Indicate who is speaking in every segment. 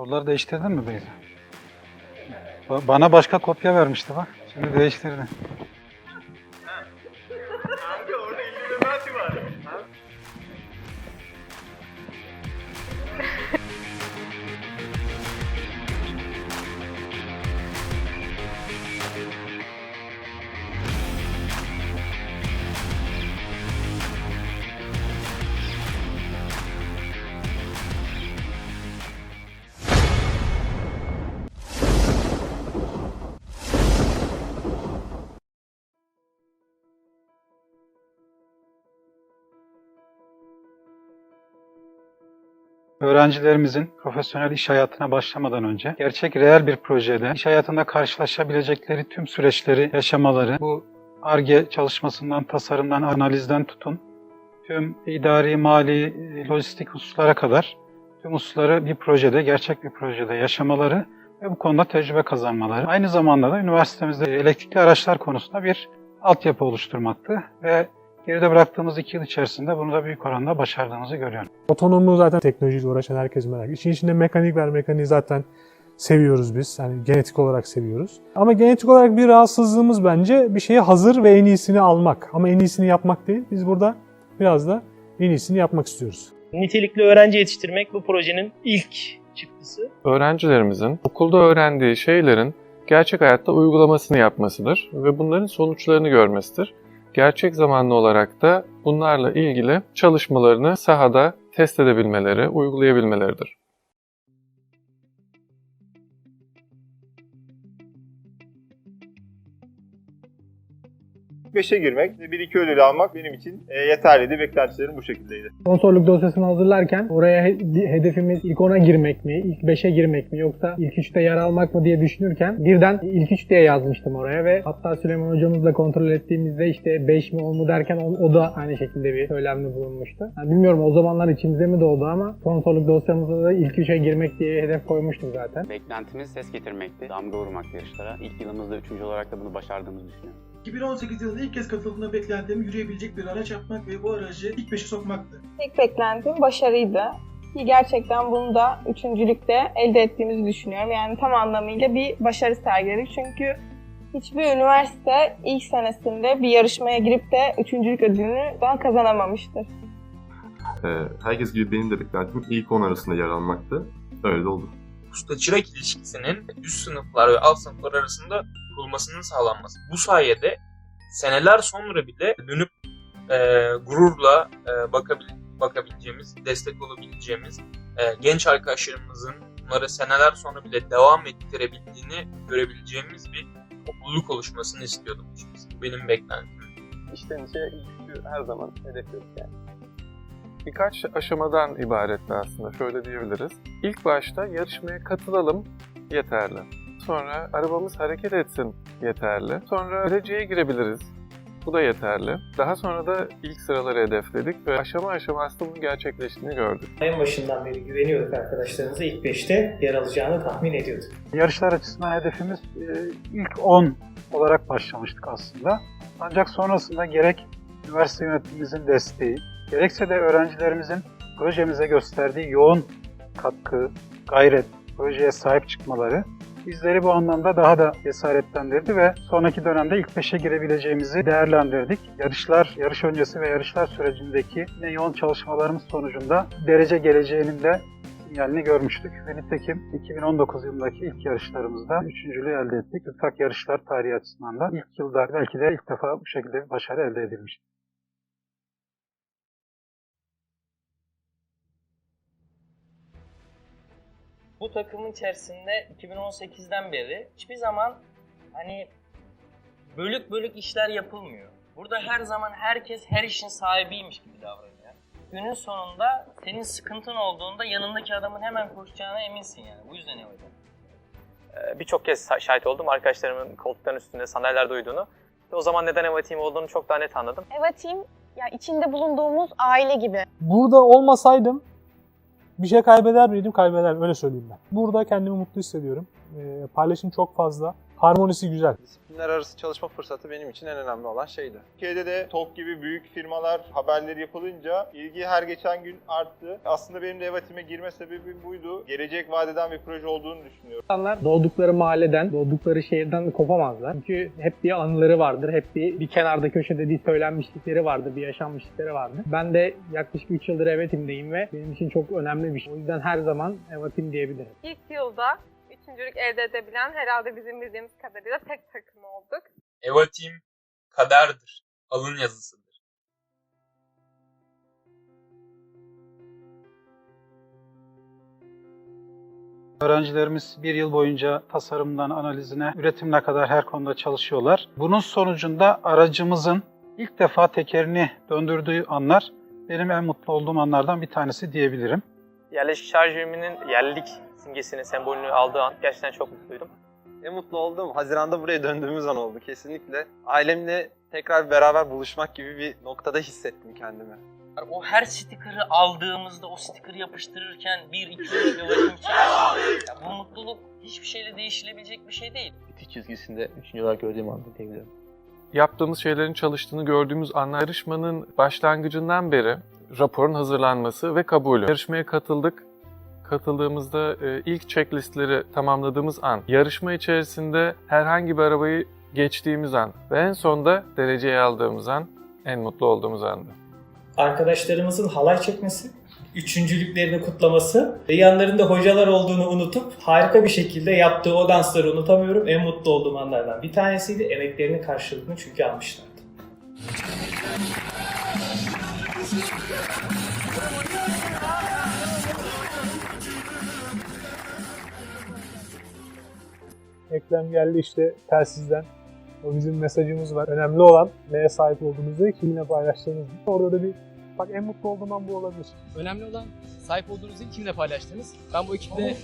Speaker 1: Kolları değiştirdin mi Beyza? Ba- Bana başka kopya vermişti bak. Şimdi değiştirdi. Öğrencilerimizin profesyonel iş hayatına başlamadan önce gerçek reel bir projede iş hayatında karşılaşabilecekleri tüm süreçleri yaşamaları, bu ARGE çalışmasından, tasarımdan, analizden tutun, tüm idari, mali, lojistik hususlara kadar tüm hususları bir projede, gerçek bir projede yaşamaları ve bu konuda tecrübe kazanmaları. Aynı zamanda da üniversitemizde elektrikli araçlar konusunda bir altyapı oluşturmaktı ve geride bıraktığımız iki yıl içerisinde bunu da büyük oranda başardığımızı görüyorum.
Speaker 2: Otonomluğu zaten teknolojiyle uğraşan herkes merak ediyor. İşin içinde mekanik var. Mekaniği zaten seviyoruz biz. Yani genetik olarak seviyoruz. Ama genetik olarak bir rahatsızlığımız bence bir şeye hazır ve en iyisini almak. Ama en iyisini yapmak değil. Biz burada biraz da en iyisini yapmak istiyoruz.
Speaker 3: Nitelikli öğrenci yetiştirmek bu projenin ilk çıktısı.
Speaker 4: öğrencilerimizin okulda öğrendiği şeylerin gerçek hayatta uygulamasını yapmasıdır ve bunların sonuçlarını görmesidir. Gerçek zamanlı olarak da bunlarla ilgili çalışmalarını sahada test edebilmeleri, uygulayabilmeleridir.
Speaker 5: 5'e girmek ve 1-2 ödülü almak benim için e, yeterliydi. Beklentilerim bu şekildeydi.
Speaker 6: Sponsorluk dosyasını hazırlarken oraya he- hedefimiz ilk 10'a girmek mi, ilk 5'e girmek mi yoksa ilk 3'te yer almak mı diye düşünürken birden ilk 3 diye yazmıştım oraya ve hatta Süleyman hocamızla kontrol ettiğimizde işte 5 mi 10 mu derken o, o da aynı şekilde bir söylemde bulunmuştu. Yani bilmiyorum o zamanlar içimize mi doğdu ama sponsorluk dosyamızda da ilk 3'e girmek diye hedef koymuştuk zaten.
Speaker 7: Beklentimiz ses getirmekti, damga vurmaktı yarışlara. İlk yılımızda üçüncü olarak da bunu başardığımızı düşünüyorum.
Speaker 8: 2018 yılında ilk kez katıldığımda beklentim yürüyebilecek bir araç yapmak ve bu aracı ilk beşe sokmaktı.
Speaker 9: Tek beklentim başarıydı. Ki gerçekten bunu da üçüncülükte elde ettiğimizi düşünüyorum. Yani tam anlamıyla bir başarı sergiledik. Çünkü hiçbir üniversite ilk senesinde bir yarışmaya girip de üçüncülük ödülünü daha kazanamamıştır.
Speaker 10: Ee, herkes gibi benim de beklentim ilk 10 arasında yer almaktı. Öyle de oldu.
Speaker 11: Usta-çırak ilişkisinin üst sınıflar ve alt sınıflar arasında kurulmasının sağlanması. Bu sayede seneler sonra bile dönüp e, gururla e, bakabil, bakabileceğimiz, destek olabileceğimiz e, genç arkadaşlarımızın bunları seneler sonra bile devam ettirebildiğini görebileceğimiz bir topluluk oluşmasını istiyordum. benim beklentim.
Speaker 4: İçe ilk her zaman hedefliyoruz yani. Birkaç aşamadan ibaretti aslında şöyle diyebiliriz. İlk başta yarışmaya katılalım yeterli. Sonra arabamız hareket etsin yeterli. Sonra dereceye girebiliriz. Bu da yeterli. Daha sonra da ilk sıraları hedefledik ve aşama aşama aslında bunun gerçekleştiğini gördük.
Speaker 3: En başından beri güveniyorduk arkadaşlarımıza ilk 5'te yer alacağını tahmin ediyorduk.
Speaker 1: Yarışlar açısından hedefimiz e, ilk 10 olarak başlamıştık aslında. Ancak sonrasında gerek üniversite yönetimimizin desteği, gerekse de öğrencilerimizin projemize gösterdiği yoğun katkı, gayret, projeye sahip çıkmaları bizleri bu anlamda daha da cesaretlendirdi ve sonraki dönemde ilk beşe girebileceğimizi değerlendirdik. Yarışlar, yarış öncesi ve yarışlar sürecindeki yine yoğun çalışmalarımız sonucunda derece geleceğinin de sinyalini görmüştük. Ve nitekim 2019 yılındaki ilk yarışlarımızda üçüncülüğü elde ettik. TÜRKAK yarışlar tarihi açısından da ilk yılda belki de ilk defa bu şekilde bir başarı elde edilmiş.
Speaker 3: Bu takımın içerisinde 2018'den beri hiçbir zaman hani bölük bölük işler yapılmıyor. Burada her zaman herkes her işin sahibiymiş gibi davranıyor. Günün sonunda senin sıkıntın olduğunda yanındaki adamın hemen koşacağına eminsin yani. Bu yüzden öyle.
Speaker 12: Ee, birçok kez şahit oldum arkadaşlarımın koltukların üstünde sandalyelerde uyuduğunu. Ve o zaman neden Eva Team olduğunu çok daha net anladım.
Speaker 9: Eva Team ya içinde bulunduğumuz aile gibi.
Speaker 2: Burada olmasaydım bir şey kaybeder miydim? Kaybeder. Öyle söyleyeyim ben. Burada kendimi mutlu hissediyorum. Ee, paylaşım çok fazla. Harmonisi güzel.
Speaker 13: Disiplinler arası çalışma fırsatı benim için en önemli olan şeydi.
Speaker 5: Türkiye'de de TOK gibi büyük firmalar haberleri yapılınca ilgi her geçen gün arttı. Aslında benim de Evatim'e girme sebebim buydu. Gelecek vadeden bir proje olduğunu düşünüyorum.
Speaker 6: İnsanlar doğdukları mahalleden, doğdukları şehirden kopamazlar. Çünkü hep bir anıları vardır. Hep bir, bir kenarda köşede bir söylenmişlikleri vardır, bir yaşanmışlıkları vardır. Ben de yaklaşık 3 yıldır Evatim'deyim ve benim için çok önemli bir şey. O yüzden her zaman Evatim diyebilirim.
Speaker 14: İlk yılda üçüncülük elde edebilen herhalde bizim bildiğimiz kadarıyla tek takım olduk.
Speaker 11: Eva Team kaderdir. Alın yazısıdır.
Speaker 1: Öğrencilerimiz bir yıl boyunca tasarımdan analizine, üretimine kadar her konuda çalışıyorlar. Bunun sonucunda aracımızın ilk defa tekerini döndürdüğü anlar benim en mutlu olduğum anlardan bir tanesi diyebilirim.
Speaker 12: Yerleşik şarj ünümünün yerlilik simgesini, sembolünü aldığı an gerçekten çok mutluydum.
Speaker 13: En mutlu olduğum Haziran'da buraya döndüğümüz an oldu kesinlikle. Ailemle tekrar beraber buluşmak gibi bir noktada hissettim kendimi.
Speaker 3: Yani o her sticker'ı aldığımızda o sticker'ı yapıştırırken bir iki üç Eva Team çekişi. Ya bu mutluluk hiçbir şeyle değişilebilecek bir şey değil.
Speaker 15: bitiş çizgisinde 3. olarak gördüğüm anda diyebilirim.
Speaker 4: Yaptığımız şeylerin çalıştığını gördüğümüz anlar yarışmanın başlangıcından beri raporun hazırlanması ve kabulü. Yarışmaya katıldık. Katıldığımızda e, ilk checklistleri tamamladığımız an, yarışma içerisinde herhangi bir arabayı geçtiğimiz an ve en sonda dereceyi aldığımız an en mutlu olduğumuz andı.
Speaker 16: arkadaşlarımızın halay çekmesi, üçüncülüklerini kutlaması ve yanlarında hocalar olduğunu unutup harika bir şekilde yaptığı o dansları unutamıyorum. En mutlu olduğum anlardan bir tanesiydi. Emeklerinin karşılığını çünkü almışlardı.
Speaker 2: Ekrem geldi işte telsizden. O bizim mesajımız var. Önemli olan neye sahip olduğunuzu kiminle paylaştığınız. Orada da bir bak en mutlu olduğum an bu olabilir.
Speaker 17: Önemli olan sahip olduğunuz değil kimle paylaştığınız. Ben bu ekiple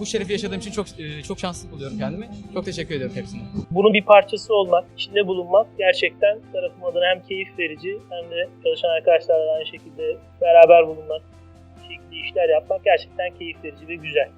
Speaker 17: bu şerefi yaşadığım için çok e, çok şanslı buluyorum kendimi. Çok teşekkür ediyorum hepsine.
Speaker 18: Bunun bir parçası olmak, içinde bulunmak gerçekten tarafım adına hem keyif verici hem de çalışan arkadaşlarla aynı şekilde beraber bulunmak, şekilde işler yapmak gerçekten keyif verici ve güzel.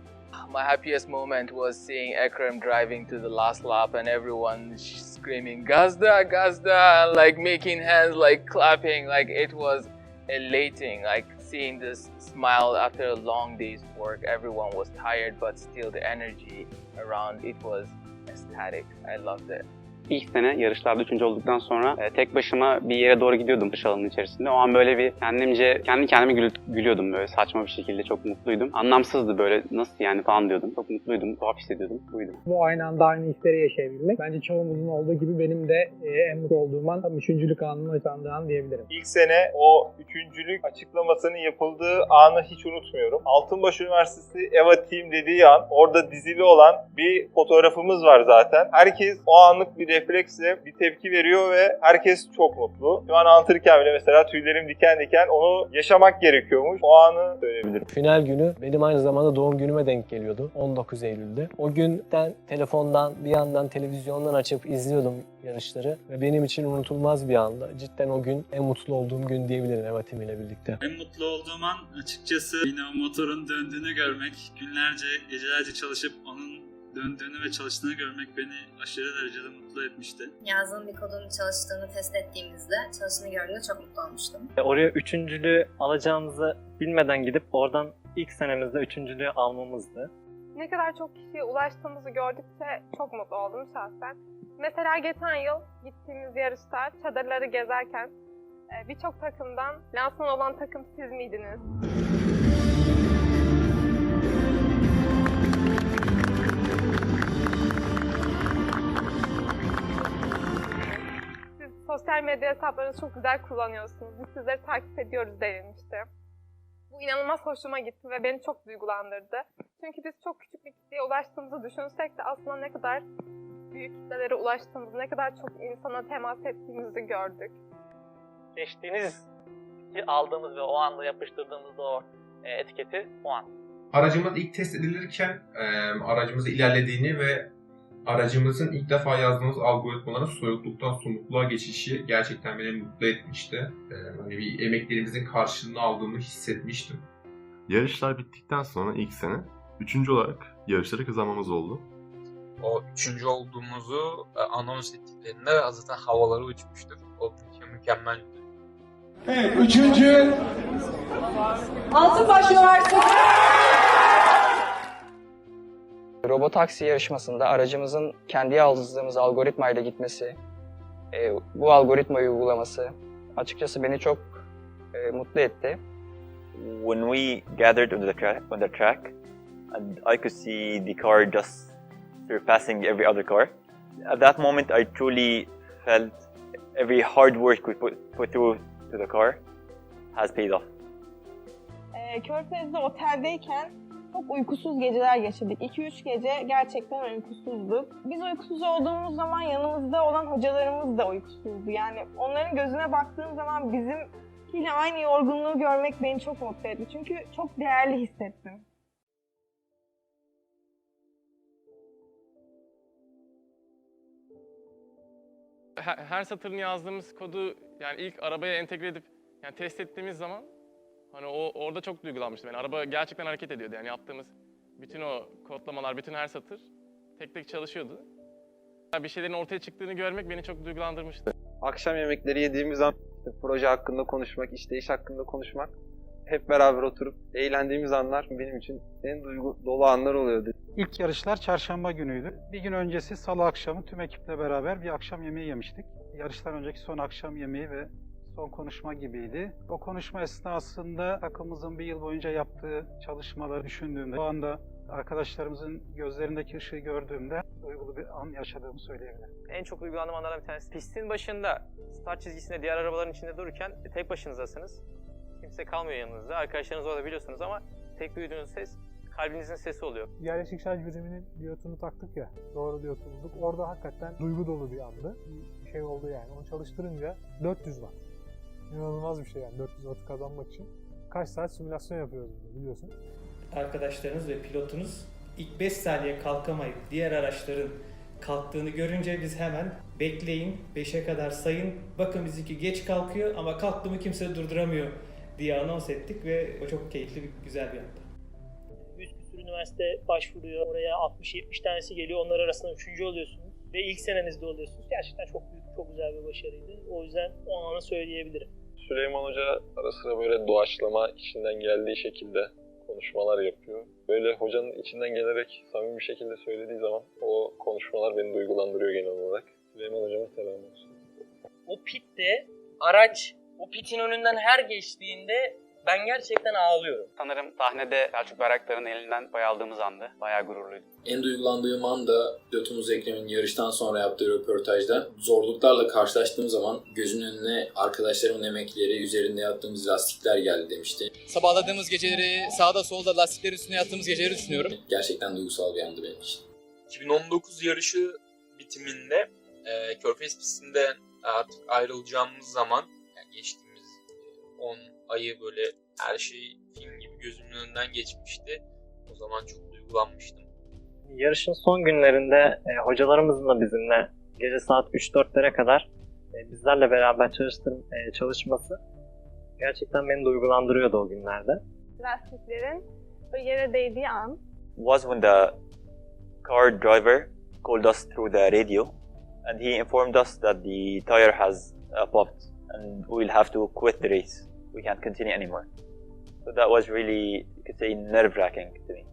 Speaker 19: My happiest moment was seeing Ekrem driving to the last lap and everyone screaming Gazda, Gazda, like making hands, like clapping, like it was elating, like seeing this smile after a long day's work. Everyone was tired, but still the energy around it was ecstatic. I loved it.
Speaker 7: İlk sene yarışlarda üçüncü olduktan sonra e, tek başıma bir yere doğru gidiyordum dış alanın içerisinde. O an böyle bir kendimce, kendi kendime gülü- gülüyordum böyle saçma bir şekilde. Çok mutluydum. Anlamsızdı böyle nasıl yani falan diyordum. Çok mutluydum, tuhaf hissediyordum. Buydu.
Speaker 6: Bu aynı anda aynı hisleri yaşayabilmek. Bence çoğumuzun olduğu gibi benim de e, en mutlu olduğum an tam üçüncülük anının yaşandığı an diyebilirim.
Speaker 5: İlk sene o üçüncülük açıklamasının yapıldığı anı hiç unutmuyorum. Altınbaş Üniversitesi EVA Team dediği an orada dizili olan bir fotoğrafımız var zaten. Herkes o anlık bir refleksle bir tepki veriyor ve herkes çok mutlu. Şu an anlatırken bile mesela tüylerim diken diken onu yaşamak gerekiyormuş. O anı söyleyebilirim.
Speaker 15: Final günü benim aynı zamanda doğum günüme denk geliyordu. 19 Eylül'de. O günden telefondan bir yandan televizyondan açıp izliyordum yarışları ve benim için unutulmaz bir anda. Cidden o gün en mutlu olduğum gün diyebilirim Evatim ile birlikte.
Speaker 20: En mutlu olduğum an açıkçası yine o motorun döndüğünü görmek, günlerce, gecelerce çalışıp onun döndüğünü ve çalıştığını görmek beni aşırı derecede mutlu etmişti.
Speaker 21: Yazdığım bir kodun çalıştığını test ettiğimizde, çalıştığını gördüğümde çok mutlu olmuştum.
Speaker 22: Oraya üçüncülüğü alacağımızı bilmeden gidip oradan ilk senemizde üçüncülüğü almamızdı.
Speaker 14: Ne kadar çok kişiye ulaştığımızı gördükçe çok mutlu oldum şahsen. Mesela geçen yıl gittiğimiz yarışta çadırları gezerken e, birçok takımdan lansman olan takım siz miydiniz? Sosyal medya hesaplarınızı çok güzel kullanıyorsunuz. Biz sizleri takip ediyoruz denilmişti. Bu inanılmaz hoşuma gitti ve beni çok duygulandırdı. Çünkü biz çok küçük bir kitleye ulaştığımızı düşünsek de aslında ne kadar büyük kitlelere ulaştığımızı, ne kadar çok insana temas ettiğimizi gördük.
Speaker 12: Seçtiğiniz aldığımız ve o anda yapıştırdığımız o e, etiketi o an.
Speaker 23: Aracımız ilk test edilirken e, aracımızı ilerlediğini ve aracımızın ilk defa yazdığımız algoritmaların soyutluktan somutluğa geçişi gerçekten beni mutlu etmişti. E, hani bir emeklerimizin karşılığını aldığımı hissetmiştim.
Speaker 10: Yarışlar bittikten sonra ilk sene üçüncü olarak yarışları kazanmamız oldu.
Speaker 11: o üçüncü olduğumuzu e, anons ettiklerinde zaten havaları uçmuştur. O müke- mükemmel.
Speaker 24: Evet, üçüncü
Speaker 25: Altınbaş Üniversitesi.
Speaker 26: Robotaksi yarışmasında aracımızın kendi yazdığımız algoritmayla gitmesi, e, bu algoritmayı uygulaması açıkçası beni çok e, mutlu etti.
Speaker 27: when we gathered on the track on the track and I could see the car just surpassing every other car. At that moment I truly felt every hard work we put, put through to the car has paid off.
Speaker 14: Ee, Körfez'de oteldeyken çok uykusuz geceler geçirdik. 2-3 gece gerçekten uykusuzduk. Biz uykusuz olduğumuz zaman yanımızda olan hocalarımız da uykusuzdu. Yani onların gözüne baktığım zaman bizimkiyle aynı yorgunluğu görmek beni çok mutlu etti. Çünkü çok değerli hissettim.
Speaker 28: her, her satırını yazdığımız kodu yani ilk arabaya entegre edip yani test ettiğimiz zaman hani o orada çok duygulanmıştım. Yani araba gerçekten hareket ediyordu. Yani yaptığımız bütün o kodlamalar, bütün her satır tek tek çalışıyordu. Yani bir şeylerin ortaya çıktığını görmek beni çok duygulandırmıştı.
Speaker 13: Akşam yemekleri yediğimiz zaman işte proje hakkında konuşmak, işte iş hakkında konuşmak, hep beraber oturup eğlendiğimiz anlar benim için en duygu dolu anlar oluyordu.
Speaker 1: İlk yarışlar çarşamba günüydü. Bir gün öncesi salı akşamı tüm ekiple beraber bir akşam yemeği yemiştik. Yarıştan önceki son akşam yemeği ve son konuşma gibiydi. O konuşma esnasında takımımızın bir yıl boyunca yaptığı çalışmaları düşündüğümde, o anda arkadaşlarımızın gözlerindeki ışığı gördüğümde duygulu bir an yaşadığımı söyleyebilirim.
Speaker 28: En çok duygulandığım anlardan bir tanesi. Pistin başında start çizgisinde diğer arabaların içinde dururken tek başınızdasınız. Kimse kalmıyor yanınızda. Arkadaşlarınız orada biliyorsunuz ama tek duyduğunuz ses kalbinizin sesi oluyor.
Speaker 2: Yerleşik şarj biriminin diyotunu taktık ya, doğru diyot bulduk. Orada hakikaten duygu dolu bir andı. Bir şey oldu yani. Onu çalıştırınca 400 watt. İnanılmaz bir şey yani 400 watt kazanmak için. Kaç saat simülasyon yapıyoruz burada biliyorsun.
Speaker 16: Arkadaşlarınız ve pilotunuz ilk 5 saniye kalkamayıp diğer araçların kalktığını görünce biz hemen bekleyin 5'e kadar sayın bakın bizimki geç kalkıyor ama kalktı mı kimse durduramıyor diye anons ettik ve o çok keyifli bir güzel bir andı.
Speaker 18: 100 küsur üniversite başvuruyor. Oraya 60-70 tanesi geliyor. Onlar arasında üçüncü oluyorsunuz. Ve ilk senenizde oluyorsunuz. Gerçekten çok büyük, çok güzel bir başarıydı. O yüzden o anı söyleyebilirim.
Speaker 4: Süleyman Hoca ara sıra böyle doğaçlama içinden geldiği şekilde konuşmalar yapıyor. Böyle hocanın içinden gelerek samimi bir şekilde söylediği zaman o konuşmalar beni duygulandırıyor genel olarak. Süleyman Hocama selam olsun.
Speaker 3: O pitte araç o pitin önünden her geçtiğinde ben gerçekten ağlıyorum.
Speaker 7: Sanırım sahnede Selçuk Bayraktar'ın elinden pay aldığımız andı. Bayağı gururluydum.
Speaker 29: En duygulandığım an da pilotumuz Ekrem'in yarıştan sonra yaptığı röportajda zorluklarla karşılaştığım zaman gözümün önüne arkadaşlarımın emekleri, üzerinde yattığımız lastikler geldi demişti.
Speaker 30: Sabahladığımız geceleri, sağda solda lastiklerin üstüne yattığımız geceleri düşünüyorum.
Speaker 29: Gerçekten duygusal bir andı benim için.
Speaker 11: 2019 yarışı bitiminde e, Körfez pistinden artık ayrılacağımız zaman yani geçtiğimiz e, 10 ayı böyle her şey film gibi gözümün önünden geçmişti. O zaman çok duygulanmıştım.
Speaker 22: Yarışın son günlerinde e, hocalarımızın da bizimle gece saat 3-4'lere kadar e, bizlerle beraber çalıştır, e, çalışması gerçekten beni duygulandırıyordu o günlerde.
Speaker 14: Lastiklerin o yere değdiği an
Speaker 27: Was when the car driver called us through the radio and he informed us that the tire has uh, popped and we'll have to quit the race. We can't continue anymore. So that was really, you could say, nerve-wracking to me.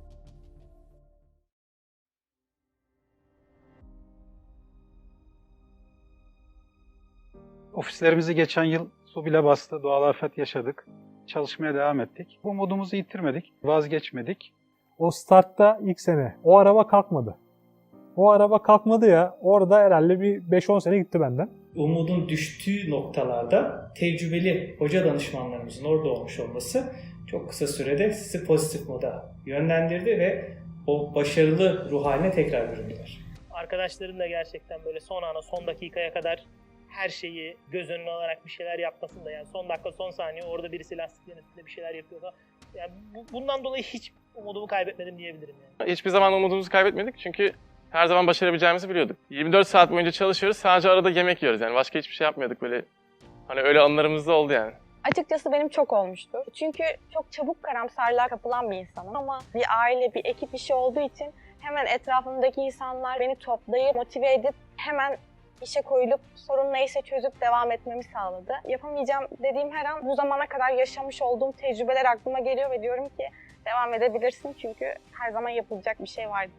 Speaker 1: Ofislerimizi geçen yıl su bile bastı, doğal afet yaşadık. Çalışmaya devam ettik. Bu umudumuzu yitirmedik, vazgeçmedik.
Speaker 2: O startta ilk sene o araba kalkmadı. O araba kalkmadı ya orada herhalde bir 5-10 sene gitti benden.
Speaker 16: Umudun düştüğü noktalarda tecrübeli hoca danışmanlarımızın orada olmuş olması çok kısa sürede sizi pozitif moda yönlendirdi ve o başarılı ruh haline tekrar büründüler.
Speaker 18: Arkadaşlarım da gerçekten böyle son ana, son dakikaya kadar her şeyi göz önüne alarak bir şeyler yapmasın da yani son dakika, son saniye orada birisi lastiklerin üstünde bir şeyler yapıyor falan. Yani bu- bundan dolayı hiç umudumu kaybetmedim diyebilirim yani.
Speaker 28: Hiçbir zaman umudumuzu kaybetmedik çünkü her zaman başarabileceğimizi biliyorduk. 24 saat boyunca çalışıyoruz sadece arada yemek yiyoruz yani başka hiçbir şey yapmıyorduk böyle. Hani öyle anlarımız da oldu yani.
Speaker 14: Açıkçası benim çok olmuştu. Çünkü çok çabuk karamsarlığa kapılan bir insanım ama bir aile, bir ekip işi olduğu için hemen etrafımdaki insanlar beni toplayıp, motive edip hemen işe koyulup sorun neyse çözüp devam etmemi sağladı. Yapamayacağım dediğim her an bu zamana kadar yaşamış olduğum tecrübeler aklıma geliyor ve diyorum ki devam edebilirsin çünkü her zaman yapılacak bir şey vardı.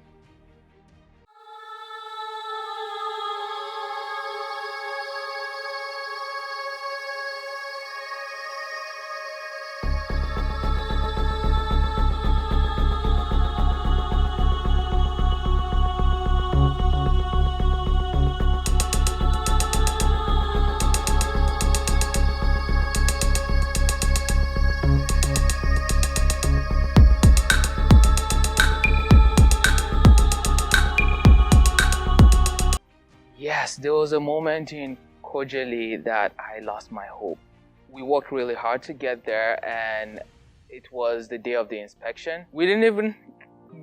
Speaker 19: A moment in Kojali that I lost my hope. We worked really hard to get there, and it was the day of the inspection. We didn't even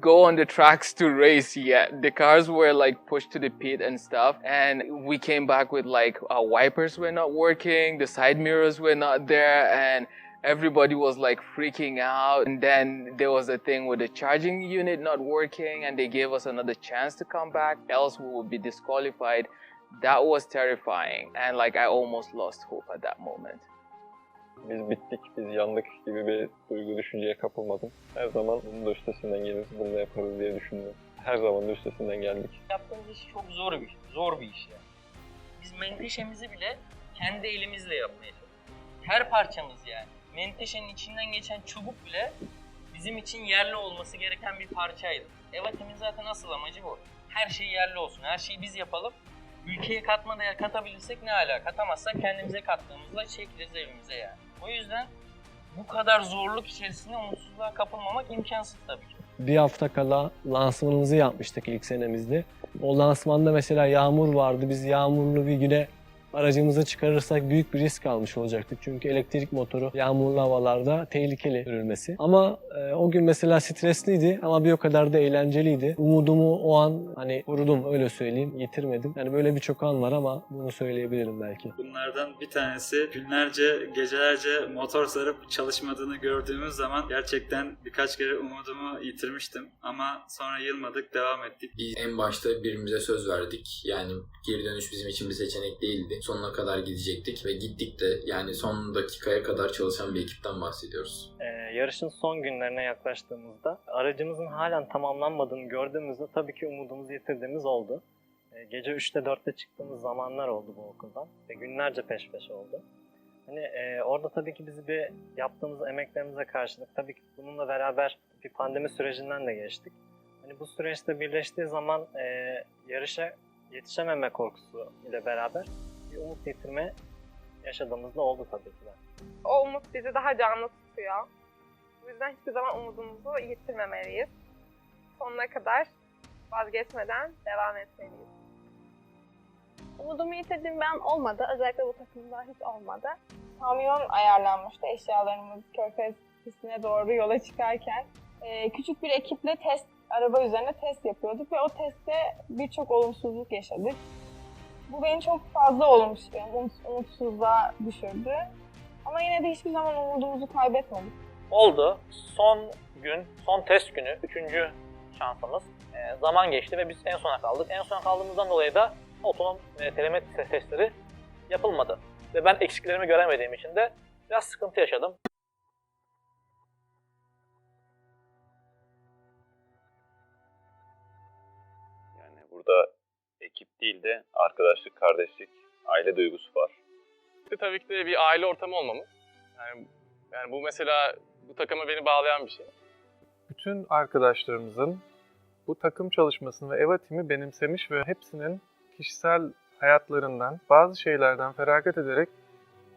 Speaker 19: go on the tracks to race yet. The cars were like pushed to the pit and stuff, and we came back with like our wipers were not working, the side mirrors were not there, and everybody was like freaking out. And then there was a thing with the charging unit not working, and they gave us another chance to come back, else we would be disqualified. That was terrifying, and like I almost lost hope at that moment.
Speaker 4: Biz bittik, biz yandık gibi bir duygu düşünceye kapılmadım. Her zaman bunun da üstesinden geliriz, bunu da yaparız diye düşündüm. Her zaman da üstesinden geldik.
Speaker 3: Yaptığımız iş çok zor bir zor bir iş yani. Biz menteşemizi bile kendi elimizle yapmaya. Her parçamız yani. Menteşenin içinden geçen çubuk bile bizim için yerli olması gereken bir parçaydı. Evatim'in zaten asıl amacı bu. Her şey yerli olsun, her şeyi biz yapalım. Ülkeye katma değer katabilirsek ne ala, katamazsak kendimize kattığımızda çekiliriz evimize yani. O yüzden bu kadar zorluk içerisinde umutsuzluğa kapılmamak imkansız tabii ki.
Speaker 15: bir hafta kala lansmanımızı yapmıştık ilk senemizde. O lansmanda mesela yağmur vardı. Biz yağmurlu bir güne aracımızı çıkarırsak büyük bir risk almış olacaktık. Çünkü elektrik motoru yağmurlu havalarda tehlikeli sürülmesi. Ama e, o gün mesela stresliydi ama bir o kadar da eğlenceliydi. Umudumu o an hani korudum öyle söyleyeyim. Yitirmedim. Yani böyle birçok an var ama bunu söyleyebilirim belki.
Speaker 17: Bunlardan bir tanesi günlerce, gecelerce motor sarıp çalışmadığını gördüğümüz zaman gerçekten birkaç kere umudumu yitirmiştim. Ama sonra yılmadık, devam ettik.
Speaker 29: Biz en başta birbirimize söz verdik. Yani geri dönüş bizim için bir seçenek değildi. Sonuna kadar gidecektik ve gittik de yani son dakikaya kadar çalışan bir ekipten bahsediyoruz.
Speaker 22: Ee, yarışın son günlerine yaklaştığımızda aracımızın halen tamamlanmadığını gördüğümüzde tabii ki umudumuzu yitirdiğimiz oldu. Ee, gece 3'te 4'te çıktığımız zamanlar oldu bu okuldan ve günlerce peş peşe oldu. Hani e, orada tabii ki bizi bir yaptığımız emeklerimize karşılık tabii ki bununla beraber bir pandemi sürecinden de geçtik. Hani bu süreçte birleştiği zaman e, yarışa yetişememe korkusu ile beraber bir umut yitirme yaşadığımızda oldu tabii ki de.
Speaker 14: O umut bizi daha canlı tutuyor. O yüzden hiçbir zaman umudumuzu yitirmemeliyiz. Sonuna kadar vazgeçmeden devam etmeliyiz. Umudumu yitirdiğim ben olmadı. Özellikle bu takımda hiç olmadı. Kamyon ayarlanmıştı eşyalarımız Körfez pistine doğru yola çıkarken. Ee, küçük bir ekiple test, araba üzerine test yapıyorduk ve o testte birçok olumsuzluk yaşadık. Bu beni çok fazla olumsuz, umut- umutsuzluğa düşürdü. Ama yine de hiçbir zaman umudumuzu kaybetmedik.
Speaker 31: oldu. Son gün, son test günü, üçüncü şansımız. Ee, zaman geçti ve biz en sona kaldık. En sona kaldığımızdan dolayı da otonom e, telemetri testleri yapılmadı. Ve ben eksiklerimi göremediğim için de biraz sıkıntı yaşadım.
Speaker 32: Değil de arkadaşlık, kardeşlik, aile duygusu var.
Speaker 28: De tabii ki de bir aile ortamı olmamız. Yani, yani bu mesela bu takıma beni bağlayan bir şey.
Speaker 4: Bütün arkadaşlarımızın bu takım çalışmasını ve EVA timi benimsemiş ve hepsinin kişisel hayatlarından, bazı şeylerden feragat ederek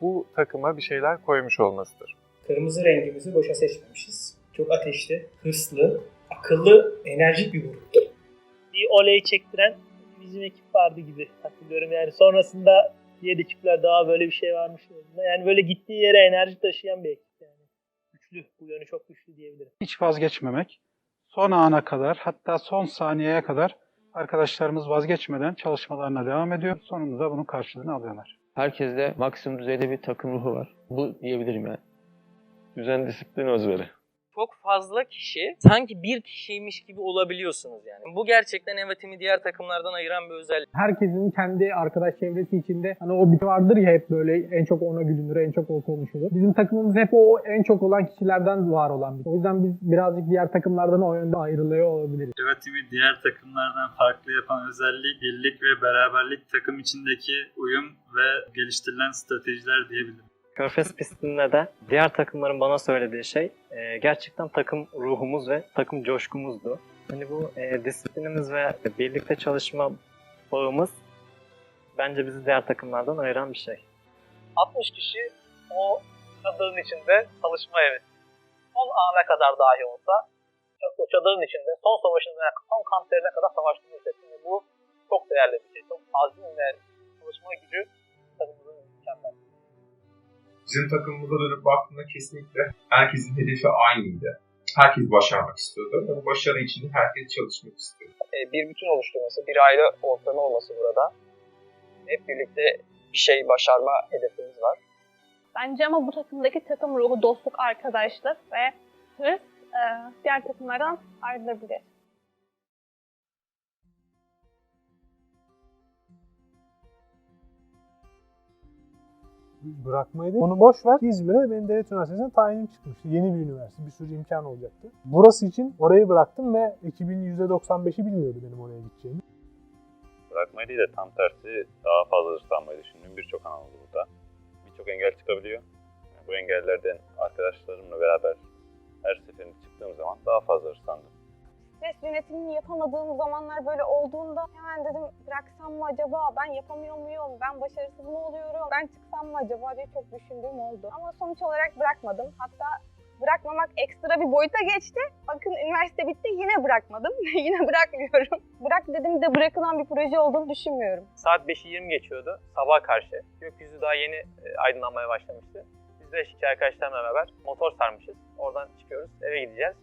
Speaker 4: bu takıma bir şeyler koymuş olmasıdır.
Speaker 18: Kırmızı rengimizi boşa seçmemişiz. Çok ateşli, hırslı, akıllı, enerjik bir gruptu. Bir oley çektiren bizim ekip vardı gibi hatırlıyorum. Yani sonrasında diğer ekipler daha böyle bir şey varmış. Yani böyle gittiği yere enerji taşıyan bir ekip yani. Güçlü, bu yönü çok güçlü diyebilirim.
Speaker 1: Hiç vazgeçmemek, son ana kadar hatta son saniyeye kadar arkadaşlarımız vazgeçmeden çalışmalarına devam ediyor. Sonunda bunun karşılığını alıyorlar.
Speaker 25: Herkeste maksimum düzeyde bir takım ruhu var. Bu diyebilirim yani.
Speaker 4: Düzen, disiplin, özveri.
Speaker 3: Çok fazla kişi sanki bir kişiymiş gibi olabiliyorsunuz yani. Bu gerçekten Evatimi diğer takımlardan ayıran bir özellik.
Speaker 6: Herkesin kendi arkadaş çevresi içinde hani o bir vardır ya hep böyle en çok ona gülünür, en çok o konuşulur. Bizim takımımız hep o en çok olan kişilerden var olan bir. O yüzden biz birazcık diğer takımlardan o yönde ayrılıyor olabiliriz.
Speaker 17: Evatimi diğer takımlardan farklı yapan özellik birlik ve beraberlik takım içindeki uyum ve geliştirilen stratejiler diyebilirim.
Speaker 22: Körfez pistinde de diğer takımların bana söylediği şey e, gerçekten takım ruhumuz ve takım coşkumuzdu. Hani bu e, disiplinimiz ve birlikte çalışma bağımız bence bizi diğer takımlardan ayıran bir şey.
Speaker 12: 60 kişi o çadırın içinde çalışma evi. Son ana kadar dahi olsa o çadırın içinde son savaşına, son kamplerine kadar savaştığını hissettim. Bu çok değerli bir şey. Çok azim ve çalışma gücü takımımızın mükemmel.
Speaker 27: Bizim takımımıza dönüp baktığında kesinlikle herkesin hedefi aynıydı. Herkes başarmak istiyordu. Ve bu başarı için herkes çalışmak istiyordu.
Speaker 12: E, bir bütün oluşturması, bir aile ortamı olması burada. Hep birlikte bir şey başarma hedefimiz var.
Speaker 33: Bence ama bu takımdaki takım ruhu, dostluk, arkadaşlık ve hırs e, diğer takımlardan ayrılabilir.
Speaker 2: Bırakmayı değil. Onu boş ver. İzmir'e benim devlet üniversitesinden tayinim çıkmıştı. Yeni bir üniversite. Bir sürü imkan olacaktı. Burası için orayı bıraktım ve ekibin %95'i bilmiyordu benim oraya gideceğimi.
Speaker 32: Bırakmayı değil de tam tersi daha fazla hırslanmayı düşündüğüm birçok an oldu burada. Birçok engel çıkabiliyor. Bu engellerden arkadaşlarımla beraber her seferinde çıktığım zaman daha fazla hırslandım.
Speaker 33: Stres yönetimini yapamadığım zamanlar böyle olduğunda hemen dedim bıraksam mı acaba, ben yapamıyor muyum, ben başarısız mı oluyorum, ben çıksam mı acaba diye çok düşündüğüm oldu. Ama sonuç olarak bırakmadım. Hatta bırakmamak ekstra bir boyuta geçti. Bakın üniversite bitti yine bırakmadım. yine bırakmıyorum. Bırak dediğimde bırakılan bir proje olduğunu düşünmüyorum.
Speaker 12: Saat 5'i 20 geçiyordu. Sabah karşı. Gökyüzü daha yeni e, aydınlanmaya başlamıştı. Biz de iki arkadaşlarımla beraber motor sarmışız. Oradan çıkıyoruz. Eve gideceğiz.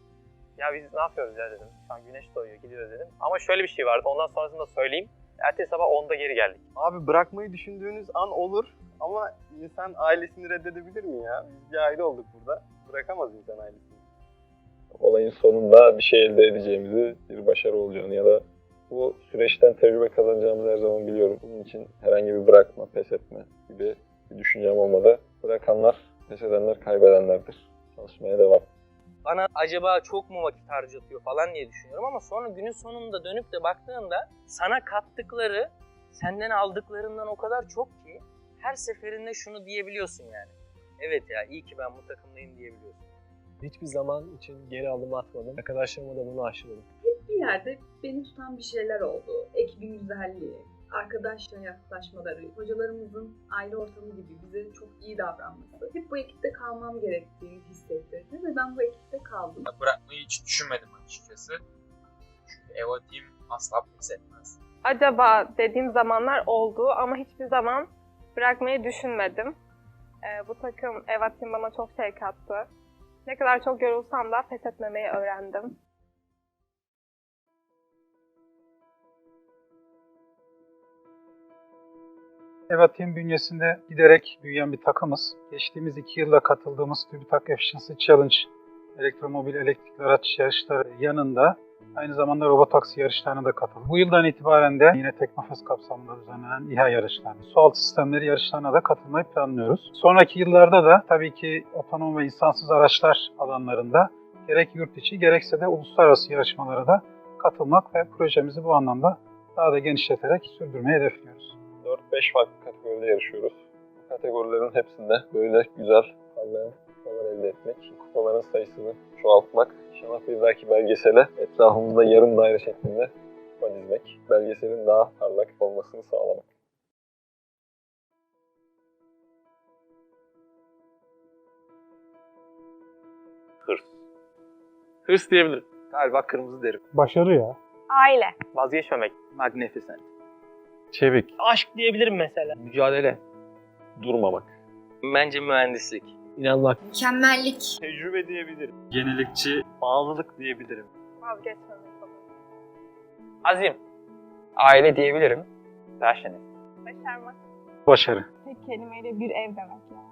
Speaker 12: Ya biz ne yapıyoruz ya dedim. Şu an güneş doğuyor gidiyoruz dedim. Ama şöyle bir şey vardı. Ondan sonrasını da söyleyeyim. Ertesi sabah 10'da geri geldik.
Speaker 13: Abi bırakmayı düşündüğünüz an olur ama insan ailesini reddedebilir mi ya? Biz bir aile olduk burada. Bırakamaz insan ailesini.
Speaker 34: olayın sonunda bir şey elde edeceğimizi, bir başarı olacağını ya da bu süreçten tecrübe kazanacağımızı her zaman biliyorum. Bunun için herhangi bir bırakma, pes etme gibi bir düşüncem olmadı. Bırakanlar, pes edenler kaybedenlerdir. Çalışmaya devam.
Speaker 3: Bana acaba çok mu vakit harcatıyor falan diye düşünüyorum ama sonra günün sonunda dönüp de baktığında sana kattıkları senden aldıklarından o kadar çok ki her seferinde şunu diyebiliyorsun yani. Evet ya iyi ki ben bu takımdayım diyebiliyorsun.
Speaker 15: Hiçbir zaman için geri adım atmadım. Arkadaşlarıma da bunu aşıladım.
Speaker 35: Hep bir yerde beni tutan bir şeyler oldu. Ekibin güzelliği, arkadaşla yaklaşmaları, hocalarımızın aile ortamı gibi bize çok iyi davranması. Hep bu ekipte kalmam gerektiğini hissettirdi ve ben bu ekipte kaldım.
Speaker 11: Bırakmayı hiç düşünmedim açıkçası. Çünkü Eva Team asla pes etmez.
Speaker 33: Acaba dediğim zamanlar oldu ama hiçbir zaman bırakmayı düşünmedim. Ee, bu takım Evat'in bana çok şey kattı. Ne kadar çok yorulsam da pes etmemeyi öğrendim.
Speaker 1: Eva Team bünyesinde giderek büyüyen bir takımız. Geçtiğimiz iki yılda katıldığımız TÜBİTAK Efficiency Challenge elektromobil elektrikli araç yarışları yanında aynı zamanda robotaksi yarışlarına da katıldık. Bu yıldan itibaren de yine Teknofest kapsamında düzenlenen İHA yarışlarına, su altı sistemleri yarışlarına da katılmayı planlıyoruz. Sonraki yıllarda da tabii ki otonom ve insansız araçlar alanlarında gerek yurt içi gerekse de uluslararası yarışmalara da katılmak ve projemizi bu anlamda daha da genişleterek sürdürmeyi hedefliyoruz.
Speaker 34: 4-5 farklı kategoride yarışıyoruz. Bu kategorilerin hepsinde böyle güzel parlayan kupalar elde etmek, kupaların sayısını çoğaltmak, inşallah bir dahaki belgesele etrafımızda yarım daire şeklinde kupa dizmek, belgeselin daha parlak olmasını sağlamak.
Speaker 32: Hırs.
Speaker 15: Hırs diyebilirim.
Speaker 13: Galiba kırmızı derim.
Speaker 2: Başarı ya.
Speaker 33: Aile.
Speaker 12: Vazgeçmemek.
Speaker 13: Magnificent.
Speaker 34: Çevik.
Speaker 18: Aşk diyebilirim mesela.
Speaker 15: Mücadele.
Speaker 34: Durmamak.
Speaker 3: Bence mühendislik.
Speaker 15: İnanmak.
Speaker 21: Mükemmellik.
Speaker 13: Tecrübe diyebilirim.
Speaker 17: Yenilikçi,
Speaker 13: Bağlılık diyebilirim.
Speaker 33: Vazgeçmemek.
Speaker 12: Azim.
Speaker 13: Aile diyebilirim. Passionate.
Speaker 33: Başarmak.
Speaker 1: Başarı.
Speaker 33: Tek kelimeyle bir ev demek ya.